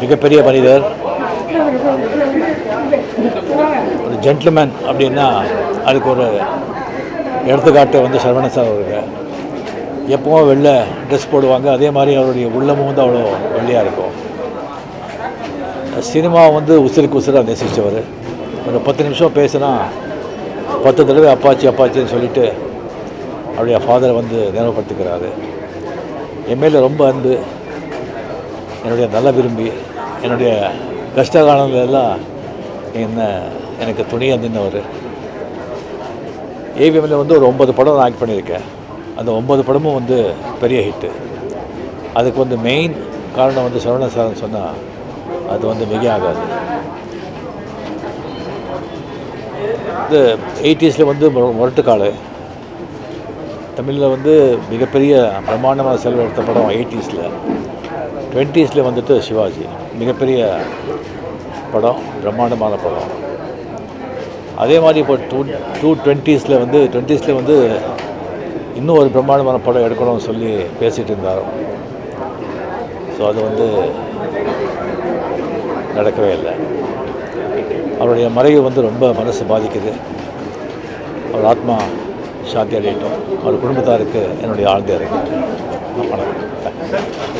மிகப்பெரிய மனிதர். ஒரு ஜென்டில்மேன் அப்படின்னா அதுக்கு ஒரு எடுத்துக்காட்டு வந்து சரவண சார் அவருங்க எப்பவும் வெளில ட்ரெஸ் போடுவாங்க. அதே மாதிரி அவருடைய உள்ளமும் வந்து அவ்வளோ வெள்ளையாக இருக்கும். சினிமா வந்து உசுருக்கு உசுராக நேசித்தவர் ஒரு பத்து நிமிஷம் பேசினா பத்து தடவை அப்பாச்சி அப்பாச்சின்னு சொல்லிட்டு அவருடைய ஃபாதரை வந்து நினைவுபடுத்திக்கிறாரு என் ரொம்ப அன்பு. என்னுடைய நல்ல விரும்பி என்னுடைய கஷ்ட காலங்கள் எல்லாம் என்ன எனக்கு துணியாக நின்றவர் ஏவிஎம்மில் வந்து ஒரு ஒன்பது படம் நான் ஆக்ட் பண்ணியிருக்கேன். அந்த ஒன்பது படமும் வந்து பெரிய ஹிட்டு அதுக்கு வந்து மெயின் காரணம் வந்து சரவண சார்னு சொன்னால் அது வந்து மிக ஆகாது இது எயிட்டிஸில் வந்து முரட்டுக்காடு தமிழில் வந்து மிகப்பெரிய பிரம்மாண்டமாக செலவு எடுத்த படம் எயிட்டிஸில் டுவெண்ட்டீஸில் வந்துட்டு சிவாஜி. மிகப்பெரிய படம் பிரம்மாண்டமான படம். அதே மாதிரி இப்போ டூ டூ டுவெண்ட்டீஸில் வந்து டுவெண்ட்டீஸில் வந்து இன்னும் ஒரு பிரம்மாண்டமான படம் எடுக்கணும்னு சொல்லி பேசிகிட்டு இருந்தார். ஸோ அது வந்து நடக்கவே இல்லை. அவருடைய மறைவு வந்து ரொம்ப மனசு பாதிக்குது. அவர் ஆத்மா சாந்தி அடையட்டும். அவர் குடும்பத்தாருக்கு என்னுடைய ஆழ்ந்த இருக்கு வணக்கம்.